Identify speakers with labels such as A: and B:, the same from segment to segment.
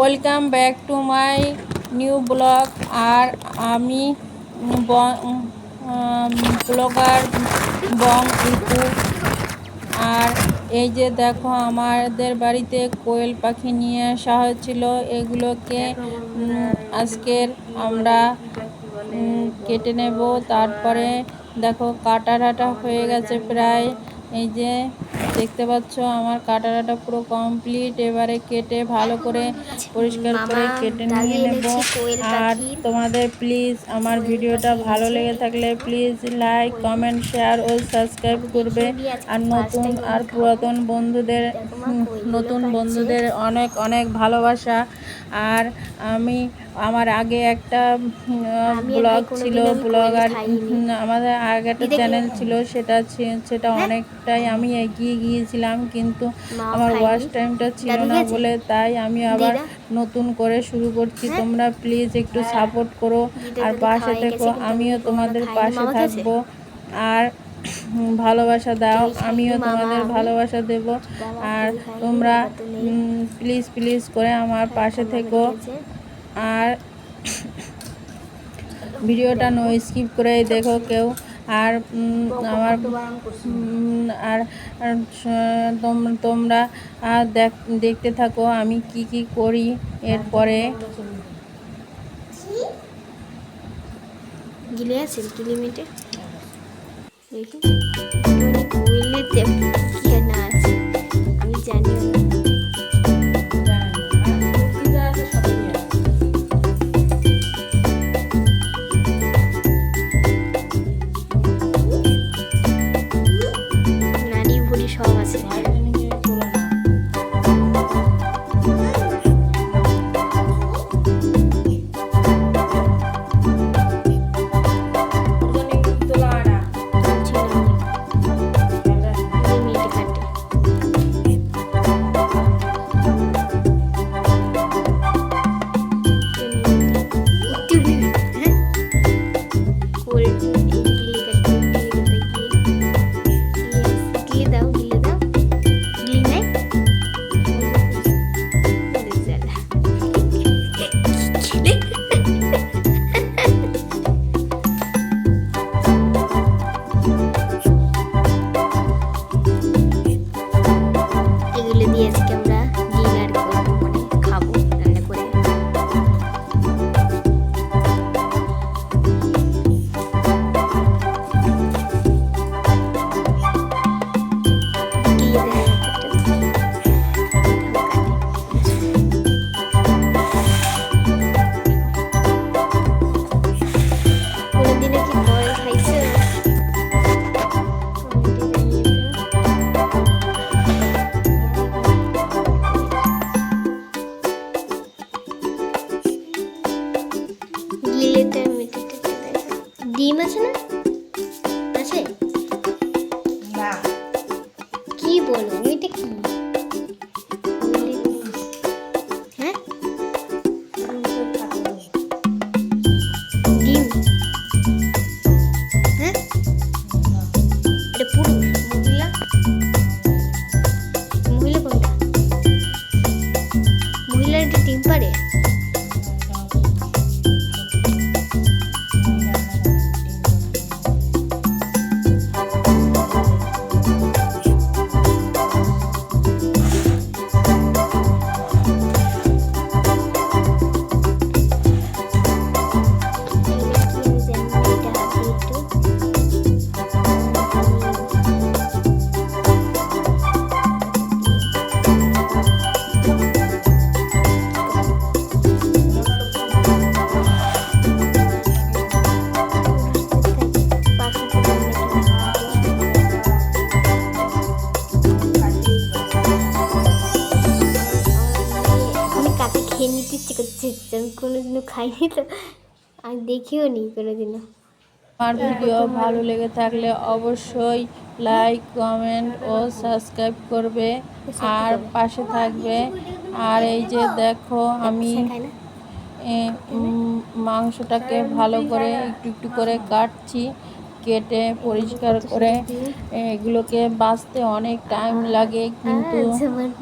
A: Welcome back to my new blog. আর আমি blogger বং রিপু আর এই যে দেখো, আমাদের বাড়িতে কোয়েল পাখি নিয়ে আসা হয়েছিল। এগুলোকে আজকের আমরা কেটে নেব। তারপরে দেখো কাটা হয়ে গেছে প্রায়। এই যে দেখতে পাচ্ছ আমার কাটা টাটা পুরো কমপ্লিট এবারে কেটে ভালো করে পরিষ্কার করে কেটে নিয়ে নেব। আর। তোমাদের প্লিজ আমার ভিডিওটা ভালো লেগে থাকলে প্লিজ লাইক কমেন্ট শেয়ার ও সাবস্ক্রাইব করবে। আর নতুন আর পুরাতন বন্ধুদের নতুন বন্ধুদের অনেক অনেক ভালোবাসা। আর আমি আমার আগে একটা ব্লগ ছিল ব্লগ আর আমাদের আগে একটা চ্যানেল ছিল সেটা সেটা অনেকটাই আমি এগিয়ে গিয়েছিলাম কিন্তু আমার। ওয়াচ টাইমটা ছিল না বলে তাই আমি আবার নতুন করে শুরু করছি।
B: হ্যাঁ?
A: তোমরা প্লিজ একটু সাপোর্ট করো আর পাশে থেকো আমিও তোমাদের পাশে থাকব আর ভালোবাসা দাও আমিও তোমাদের ভালোবাসা দেব। আর তোমরা। প্লিজ প্লিজ করে আমার পাশে থেকো। আর ভিডিওটা নো স্কিপ করে দেখো কেউ। আর আমার আর আর, তোম- তোমরা দেখতে থাকো আমি কি কি করি এরপরে।
B: গিলে মেটে দেখি। ডিম আছে না? আছে? কি বলো? ওইটা কি? হ্যাঁ? ডিম। হ্যাঁ? এটা মহিলা খেয়ে নিতে ইচ্ছে করছে আমি কোনোদিনও খাইনি তো। আমি দেখিও নি কোনোদিনও।
A: আমার ভিডিও ভালো লেগে থাকলে অবশ্যই লাইক কমেন্ট ও সাবস্ক্রাইব করবে। আর পাশে থাকবে। আর এই যে দেখো আমি মাংসটাকে ভালো করে একটু একটু করে কাটছি। কেটে পরিষ্কার করে এগুলোকে বাঁচতে অনেক টাইম লাগে কিন্তু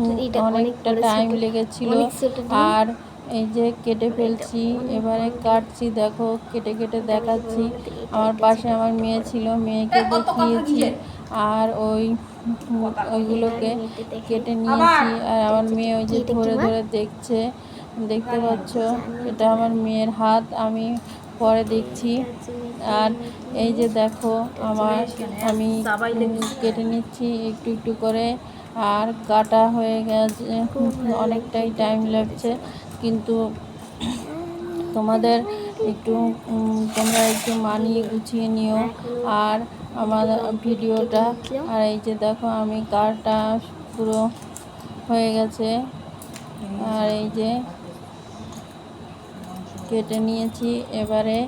B: অনেক
A: অনেকটা টাইম লেগেছিল। আর এই যে কেটে ফেলছি এবারে কাটছি দেখো কেটে কেটে দেখাচ্ছি। আমার পাশে আমার মেয়ে ছিল মেয়েকে দেখিয়েছি। আর ওই ওইগুলোকে কেটে নিয়েছি। আর আমার মেয়ে ওই যে ধরে ধরে দেখছে দেখতে পাচ্ছ এটা আমার মেয়ের হাত। আমি পরে দেখছি। আর এই যে দেখো, আমার আমি কেটে নিচ্ছি একটু একটু করে। আর কাটা হয়ে গেছে, অনেকটাই টাইম লাগছে। কিন্তু তোমাদের একটু তোমরা একটু মানিয়ে গুছিয়ে নিও। আর আমার ভিডিওটা, আর এই যে দেখো, আমি কারটা পুরো হয়ে গেছে। আর এই যে কেটে নিয়েছি এবারে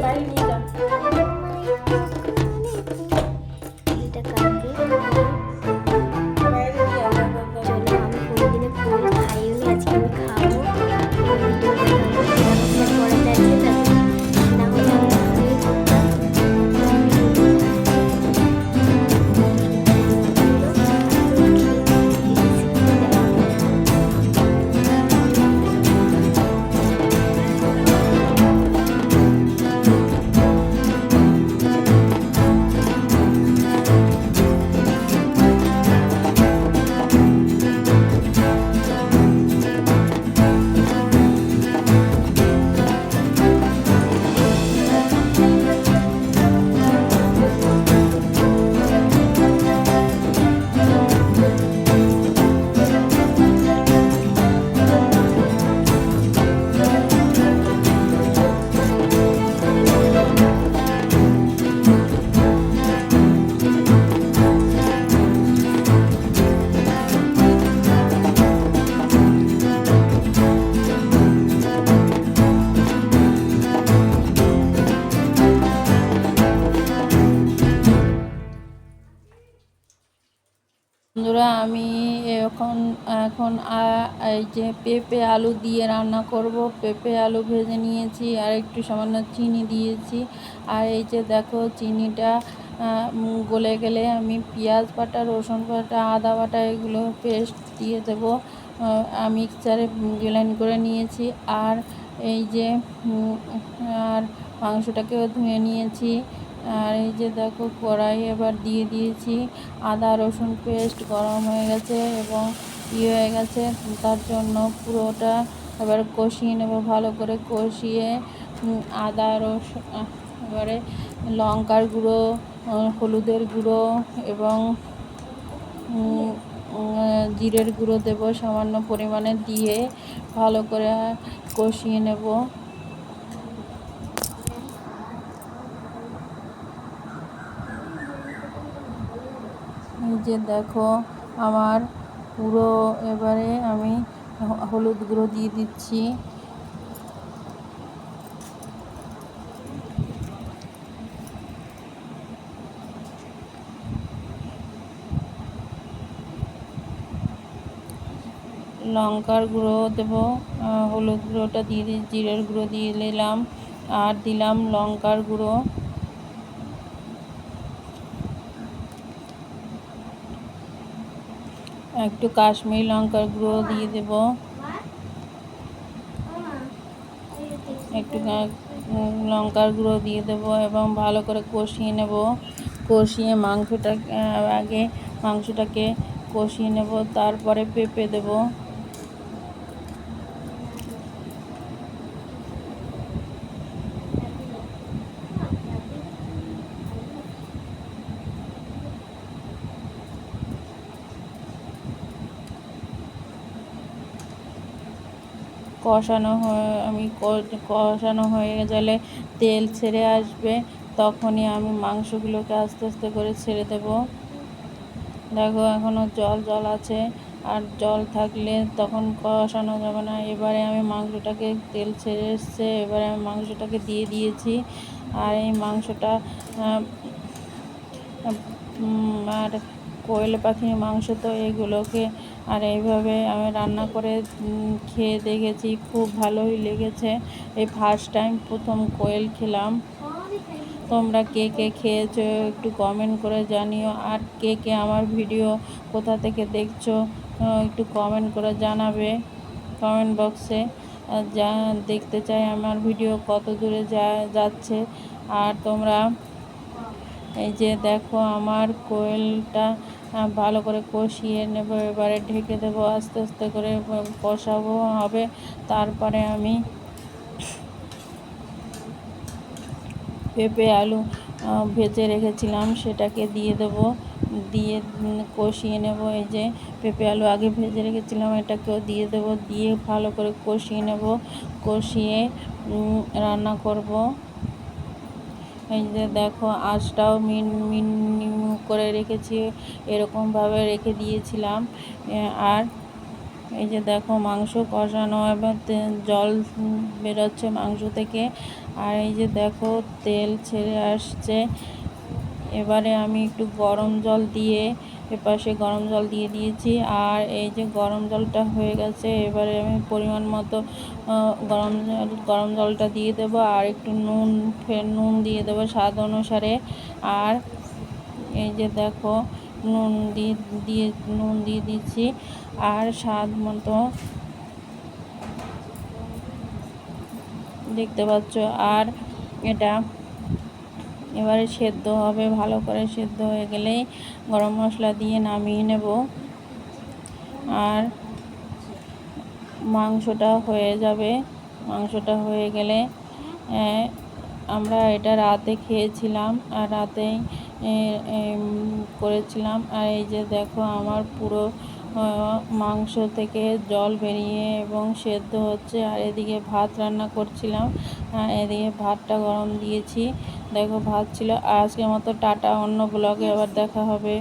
B: Vai, linda. আমি
A: এখন এখন এই যে পেঁপে আলু দিয়ে রান্না করব। পেঁপে আলু ভেজে নিয়েছি, আর একটু সামান্য চিনি দিয়েছি। আর এই যে দেখো, চিনিটা গলে গেলে আমি পেঁয়াজ বাটা, রসুন বাটা, আদা বাটা এগুলো পেস্ট দিয়ে দেবো। মিক্সচারে গ্রাইন্ড করে নিয়েছি। আর এই যে আর মাংসটাকেও ধুয়ে নিয়েছি। আর এই যে দেখো কড়াই এবার দিয়ে দিয়েছি। আদা, রসুন পেস্ট গরম হয়ে গেছে এবং ই হয়ে গেছে। তার জন্য পুরোটা এবার কষিয়ে নেব ভালো করে। কষিয়ে আদা রসুন এবারে লঙ্কার গুঁড়ো হলুদের গুঁড়ো এবং জিরের গুঁড়ো দেব সামান্য পরিমাণে দিয়ে ভালো করে কষিয়ে নেব এই যে দেখো, আমার পুরো এবারে আমি হলুদ গুঁড়ো দিয়ে দিচ্ছি। লঙ্কার গুঁড়ো দেবো হলুদ গুঁড়োটা দিয়ে জিরের গুঁড়ো দিয়ে দিলাম, আর দিলাম লঙ্কার গুঁড়ো। একটু কাশ্মীর লঙ্কার গুঁড়ো দিয়ে দেব। একটু লঙ্কার গুঁড়ো দিয়ে দেব এবং ভালো করে কষিয়ে নেব। কষিয়ে মাংসটা আগে মাংসটাকে কষিয়ে নেব, তারপরে পেঁপে দেবো। কষানো হয়ে, আমি কষানো হয়ে গেলে তেল ছেড়ে আসবে, তখনই আমি মাংসগুলোকে আস্তে আস্তে করে ছেড়ে দেব। দেখো এখনও জল জল আছে, আর জল থাকলে তখন কষানো যাবে না। এবারে আমি মাংসটাকে, তেল ছেড়ে এসছে, এবারে আমি মাংসটাকে দিয়ে দিয়েছি, আর এই মাংসটা আর কোয়েল পাখির মাংস তো এগুলোকে আর এইভাবে আমি রান্না করে খেয়ে দেখেছি, খুব ভালোই লেগেছে। এই ফার্স্ট টাইম প্রথম কোয়েল খেলাম। তোমরা কে কে খেয়েছো একটু কমেন্ট করে জানিও। আর কে কে আমার ভিডিও কোথা থেকে দেখছ একটু কমেন্ট করে জানাবে কমেন্ট বক্সে যা দেখতে চাই, আমার ভিডিও কত দূরে যা, যাচ্ছে। আর তোমরা এই যে দেখো আমার কোয়েলটা ভালো করে কষিয়ে নেব, এবারে ঢেকে দেবো, আস্তে আস্তে করে কষাবো হবে। তারপরে আমি পেঁপে আলু ভেজে রেখেছিলাম, সেটাকে দিয়ে দেবো। দিয়ে কষিয়ে নেব, এই যে পেঁপে আলু আগে ভেজে রেখেছিলাম, এটাকেও দিয়ে দেবো। দিয়ে ভালো করে কষিয়ে নেব, কষিয়ে রান্না করব। এই যে দেখো, আঁচটাও মিন মিন করে রেখেছি, এরকমভাবে রেখে দিয়েছিলাম। আর এই যে দেখো, মাংস কষানো, এবার জল বেরোচ্ছে মাংস থেকে। আর এই যে দেখো, তেল ছেড়ে আসছে। এবারে আমি একটু গরম জল দিয়ে এপাশে গরম জল দিয়ে দিয়েছি। আর এই যে গরম জলটা হয়ে গেছে, এবারে আমি পরিমাণ মতো গরম জল, গরম জলটা দিয়ে দেবো আর একটু নুন, ফের নুন দিয়ে দেবো স্বাদ অনুসারে। আর এই যে দেখো, নুন দিয়ে দিয়ে, নুন দিয়ে দিচ্ছি। আর স্বাদ মতো দেখতে পাচ্ছ। আর এটা এবারে সেদ্ধ হবে, ভালো করে সেদ্ধ হয়ে গেলেই গরম মশলা দিয়ে নামিয়ে নেব। আর মাংসটা হয়ে যাবে। মাংসটা হয়ে গেলে আমরা এটা রাতে খেয়েছিলাম আর রাতেই করেছিলাম। আর এই যে দেখো আমার পুরো মাংস থেকে জল বেরিয়ে এবং সেদ্ধ হচ্ছে। আর এদিকে ভাত রান্না করছিলাম। আর এদিকে ভাতটা গরম দিয়েছি। দেখো ভাত ছিল। আজকের মতো টাটা অন্য ব্লগে আবার দেখা হবে।